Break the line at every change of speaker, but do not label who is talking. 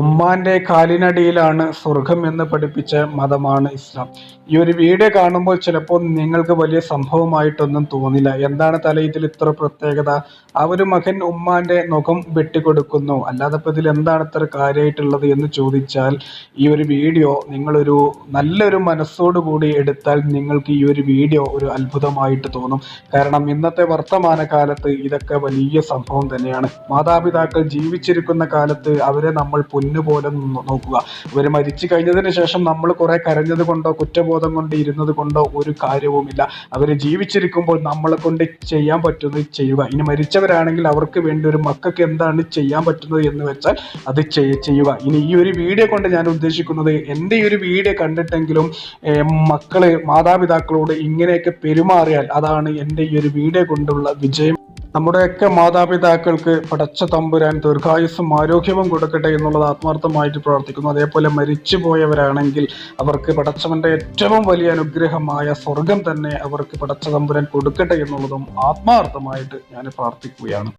ഉമ്മാന്റെ കാലിനടിയിലാണ് സ്വർഗം എന്ന് പഠിപ്പിച്ച മതമാണ് ഇസ്ലാം. ഈ ഒരു വീഡിയോ കാണുമ്പോൾ ചിലപ്പോൾ നിങ്ങൾക്ക് വലിയ സംഭവമായിട്ടൊന്നും തോന്നില്ല. എന്താണ് തല ഇതിൽ ഇത്ര പ്രത്യേകത? ആ ഒരു മകൻ ഉമ്മാന്റെ മുഖം വെട്ടിക്കൊടുക്കുന്നു. അല്ലാതെ ഇതിൽ എന്താണ് ഇത്ര കാര്യമായിട്ടുള്ളത് എന്ന് ചോദിച്ചാൽ ഈ ഒരു വീഡിയോ നിങ്ങളൊരു നല്ലൊരു മനസ്സോടുകൂടി എടുത്താൽ നിങ്ങൾക്ക് ഈ ഒരു വീഡിയോ ഒരു അത്ഭുതമായിട്ട് തോന്നും. കാരണം ഇന്നത്തെ വർത്തമാന കാലത്ത് ഇതൊക്കെ വലിയ സംഭവം തന്നെയാണ്. മാതാപിതാക്കൾ ജീവിച്ചിരിക്കുന്ന കാലത്ത് അവരെ നമ്മൾ പൊന്നു പോലെ നോക്കുക. ഇവർ മരിച്ചു കഴിഞ്ഞതിന് ശേഷം നമ്മൾ കുറെ കരഞ്ഞത് കൊണ്ടോ കുറ്റബോധം കൊണ്ട് ഇരുന്നത് കൊണ്ടോ ഒരു കാര്യവുമില്ല. അവർ ജീവിച്ചിരിക്കുമ്പോൾ നമ്മളെ കൊണ്ട് ചെയ്യാൻ പറ്റുന്നത് ചെയ്യുക. ഇനി മരിച്ചവരാണെങ്കിൽ അവർക്ക് വേണ്ടി ഒരു മക്കൾക്ക് എന്താണ് ചെയ്യാൻ പറ്റുന്നത് എന്ന് വെച്ചാൽ അത് ചെയ്- ചെയ്യുക. ഇനി ഈ ഒരു വീഡിയോ കൊണ്ട് ഞാൻ ഉദ്ദേശിക്കുന്നത് എന്റെ ഈ ഒരു വീഡിയോ കണ്ടിട്ടെങ്കിലും മക്കൾ മാതാപിതാക്കളോട് ഇങ്ങനെയൊക്കെ പെരുമാറിയാൽ അതാണ് എന്റെ ഈ ഒരു വീഡിയോ കൊണ്ടുള്ള വിജയം. നമ്മുടെയൊക്കെ മാതാപിതാക്കൾക്ക് പടച്ച തമ്പുരാൻ ദീർഘായുസ്സും ആരോഗ്യവും കൊടുക്കട്ടെ എന്നുള്ളത് ആത്മാർത്ഥമായിട്ട് പ്രാർത്ഥിക്കുന്നു. അതേപോലെ മരിച്ചു പോയവരാണെങ്കിൽ അവർക്ക് പടച്ചവന്റെ ഏറ്റവും വലിയ അനുഗ്രഹമായ സ്വർഗം തന്നെ അവർക്ക് പടച്ച തമ്പുരാൻ കൊടുക്കട്ടെ എന്നുള്ളതും ആത്മാർത്ഥമായിട്ട് ഞാൻ പ്രാർത്ഥിക്കുകയാണ്.